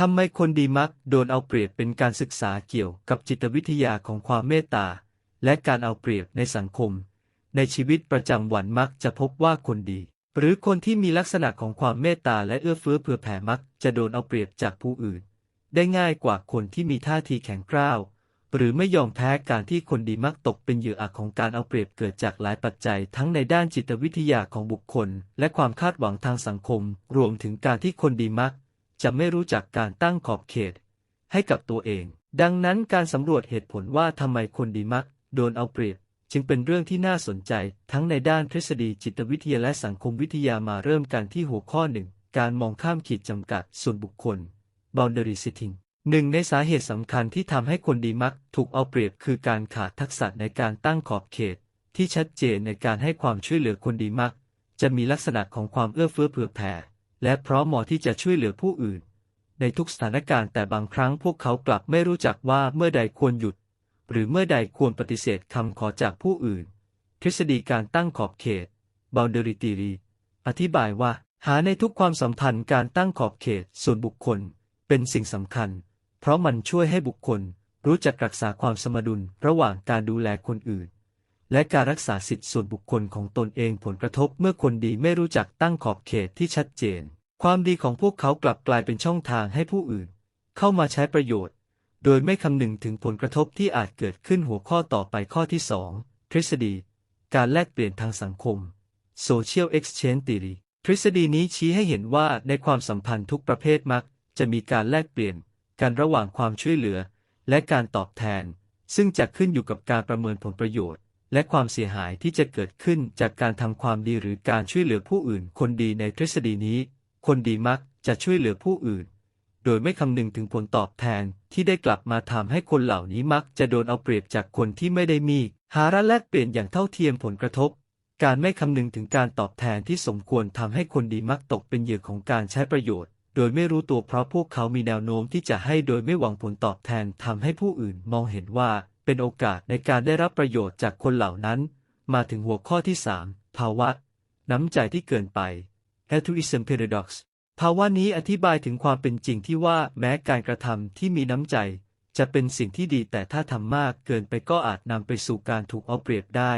ทำไมคนดีมักโดนเอาเปรียบเป็นการศึกษาเกี่ยวกับจิตวิทยาของความเมตตา และการเอาเปรียบในสังคม ในชีวิตประจำวันมักจะพบว่าคนดี หรือคนที่มีลักษณะของความเมตตาและเอื้อเฟื้อเผื่อแผ่มักจะโดนเอาเปรียบจากผู้อื่น ได้ง่ายกว่าคนที่มีท่าทีแข็งกร้าว หรือไม่ยอมแพ้การที่คนดีมักตกเป็นเหยื่อของการเอาเปรียบเกิดจากหลายปัจจัย ทั้งในด้านจิตวิทยาของบุคคล และความคาดหวังทางสังคม รวมถึงการที่คนดีมัก จะไม่รู้จักการตั้งขอบเขต ให้กับตัวเอง ดังนั้นการสำรวจเหตุผลว่าทำไมคนดีมัก โดนเอาเปรียบ จึงเป็นเรื่องที่น่าสนใจ ทั้งในด้านทฤษฎีจิตวิทยาและสังคมวิทยามาเริ่มกันที่หัวข้อหนึ่งการมองข้ามขีดจำกัดส่วนบุคคล boundary setting หนึ่งในสาเหตุสำคัญที่ทำให้คนดีมัก ถูกเอาเปรียบคือการขาดทักษะในการตั้งขอบเขต ที่ชัดเจนในการให้ความช่วยเหลือคนดีมัก จะมีลักษณะของความเอื้อเฟื้อเผื่อแผ่ และพร้อมเหมาะที่จะช่วยเหลือผู้อื่น ในทุกสถานการณ์แต่บางครั้งพวกเขากลับไม่รู้จักว่าเมื่อใดควรหยุด หรือเมื่อใดควรปฏิเสธคำขอจากผู้อื่น ทฤษฎีการตั้งขอบเขต boundary theory อธิบายว่า หาในทุกความสัมพันธ์การตั้งขอบเขตส่วนบุคคล เป็นสิ่งสำคัญ เพราะมันช่วยให้บุคคล รู้จักรักษาความสมดุลระหว่างการดูแลคนอื่น และการรักษาสิทธิส่วนบุคคลของตนเองผลกระทบเมื่อคนดีไม่รู้จักตั้งขอบเขตที่ชัดเจน ความดีของพวกเขากลับกลายเป็นช่องทางให้ผู้อื่น เข้ามาใช้ประโยชน์ โดยไม่คำนึงถึงผลกระทบที่อาจเกิดขึ้นหัวข้อต่อไปข้อที่ 2 ทฤษฎี การแลกเปลี่ยนทางสังคม Social Exchange Theory ทฤษฎีนี้ชี้ให้เห็นว่าในความสัมพันธ์ทุกประเภทมัก จะมีการแลกเปลี่ยนกันระหว่างความช่วยเหลือ และการตอบแทน ซึ่งจะขึ้นอยู่กับการประเมินผลประโยชน์ และความเสียหายที่จะเกิดขึ้นจากการทำความดีหรือการช่วยเหลือผู้อื่น คนดีในทฤษฎีนี้ คนดีมักจะช่วยเหลือผู้อื่น โดยไม่คำนึงถึงผลตอบแทนที่ได้กลับมาทำให้คนเหล่านี้มักจะโดนเอาเปรียบจากคนที่ไม่ได้มี หาระแลกเปลี่ยนอย่างเท่าเทียมผลกระทบ การไม่คำนึงถึงการตอบแทนที่สมควรทำให้คนดีมักตกเป็นเหยื่อของการใช้ประโยชน์โดยไม่รู้ตัวเพราะพวกเขามีแนวโน้มที่จะให้โดยไม่หวังผลตอบแทนทำให้ผู้อื่นมองเห็นว่า เป็นโอกาสในการได้รับประโยชน์จากคนเหล่านั้น มาถึงหัวข้อที่ 3 ภาวะ น้ำใจที่เกินไป altruism paradox ภาวะนี้อธิบายถึงความเป็นจริงที่ว่าแม้การกระทำที่มีน้ำใจ จะเป็นสิ่งที่ดีแต่ถ้าทำมากเกินไปก็อาจนำไปสู่การถูกเอาเปรียบได้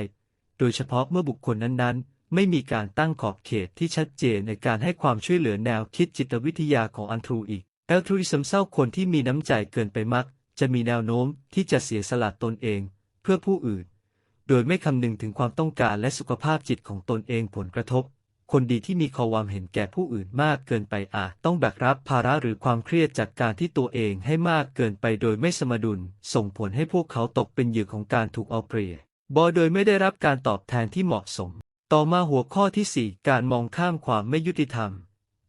โดยเฉพาะเมื่อบุคคลนั้นๆไม่มีการตั้งขอบเขตที่ชัดเจนในการให้ความช่วยเหลือแนวคิดจิตวิทยาของอันทรูอีกแอลทรูอิสมเศร้าคนที่มีน้ำใจเกินไปมัก จะมีแนวโน้มที่จะเสียสละตนเอง เพื่อผู้อื่น โดยไม่คำนึงถึงความต้องการและสุขภาพจิตของตนเองผลกระทบ คนดีที่มีความเห็นแก่ผู้อื่นมากเกินไปอาจต้องแบกรับภาระหรือความเครียดจากการที่ตัวเองให้มากเกินไปโดยไม่สมดุล ส่งผลให้พวกเขาตกเป็นเหยื่อของการถูกเอาเปรียบบอโดยไม่ได้รับการตอบแทนที่เหมาะสม ต่อมาหัวข้อที่ 4 การมองข้ามความไม่ยุติธรรม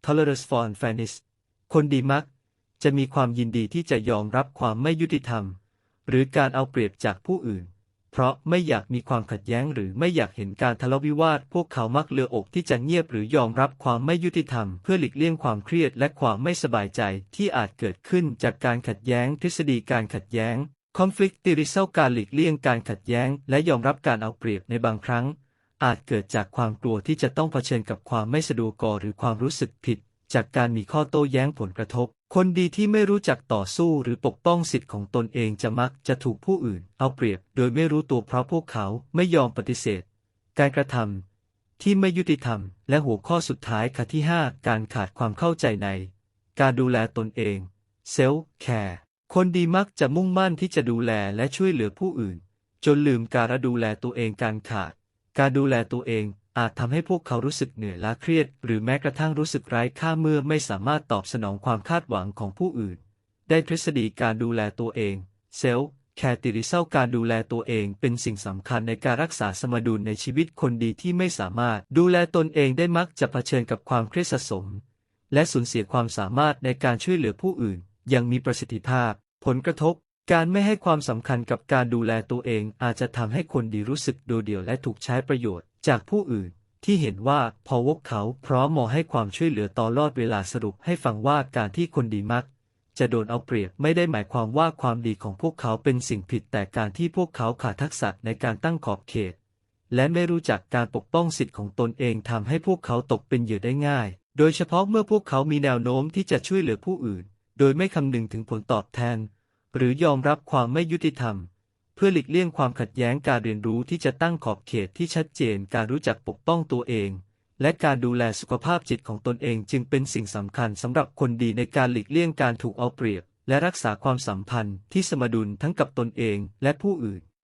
tolerance for unfairness คนดีมัก จะมีความยินดีที่จะยอมรับความไม่ยุติธรรม หรือการเอาเปรียบจากผู้อื่น เพราะไม่อยากมีความขัดแย้งหรือไม่อยากเห็นการทะเลาะวิวาท พวกเขามักเลือกอกที่จะเงียบหรือยอมรับความไม่ยุติธรรม เพื่อหลีกเลี่ยงความเครียดและความไม่สบายใจที่อาจเกิดขึ้นจากการขัดแย้ง ทฤษฎีการขัดแย้ง conflict theory เศร้าการหลีกเลี่ยงการขัดแย้ง และยอมรับการเอาเปรียบในบางครั้ง อาจเกิดจากความกลัวที่จะต้องเผชิญกับความไม่สะดวกกหรือความรู้สึกผิด จากการมีข้อโต้แย้งผลกระทบ คนดีที่ไม่รู้จักต่อสู้หรือปกป้องสิทธิ์ของตนเองจะมักจะถูกผู้อื่น เอาเปรียบโดยไม่รู้ตัวเพราะพวกเขาไม่ยอมปฏิเสธ การกระทำที่ไม่ยุติธรรม และหัวข้อสุดท้ายค่ะที่ 5 การขาดความเข้าใจใน การดูแลตนเองเซลฟ์แคร์คนดีมักจะมุ่งมั่นที่จะดูแลและช่วยเหลือผู้อื่น จนลืมการดูแลตัวเองการขาด การดูแลตัวเอง อาจทำให้พวกเขารู้สึกเหนื่อยล้าเครียด หรือแม้กระทั่งรู้สึกไร้ค่าเมื่อไม่สามารถตอบสนองความคาดหวังของผู้อื่น ได้ทฤษฎีการดูแลตัวเอง เซลฟ์แคติริเซลการดูแลตัวเองเป็นสิ่งสำคัญในการรักษาสมดุลในชีวิตคนดีที่ไม่สามารถดูแลตนเองได้มักจะเผชิญกับความเครียดสะสม และสูญเสียความสามารถในการช่วยเหลือผู้อื่น อย่างมีประสิทธิภาพ ผลกระทบ การไม่ให้ความสำคัญกับการดูแลตัวเองอาจจะทำให้คนดีรู้สึกโดดเดี่ยวและถูกใช้ประโยชน์จากผู้อื่น ที่เห็นว่าพอวกเขาพร้อมมอให้ความช่วยเหลือตลอดเวลาสรุปให้ฟังว่าการที่คนดีมัก จะโดนเอาเปรียบไม่ได้หมายความว่าความดีของพวกเขาเป็นสิ่งผิดแต่การที่พวกเขาขาดทักษะในการตั้งขอบเขต และไม่รู้จักการปกป้องสิทธิ์ของตนเองทำให้พวกเขาตกเป็นเหยื่อได้ง่าย โดยเฉพาะเมื่อพวกเขามีแนวโน้มที่จะช่วยเหลือผู้อื่น โดยไม่คำนึงถึงผลตอบแทน หรือยอมรับความไม่ยุติธรรม เพื่อหลีกเลี่ยงความขัดแย้งการเรียนรู้ที่จะตั้งขอบเขตที่ชัดเจนการรู้จักปกป้องตัวเอง และการดูแลสุขภาพจิตของตนเองจึงเป็นสิ่งสำคัญสำหรับคนดีในการหลีกเลี่ยงการถูกเอาเปรียบ และรักษาความสัมพันธ์ที่สมดุลทั้งกับตนเองและผู้อื่น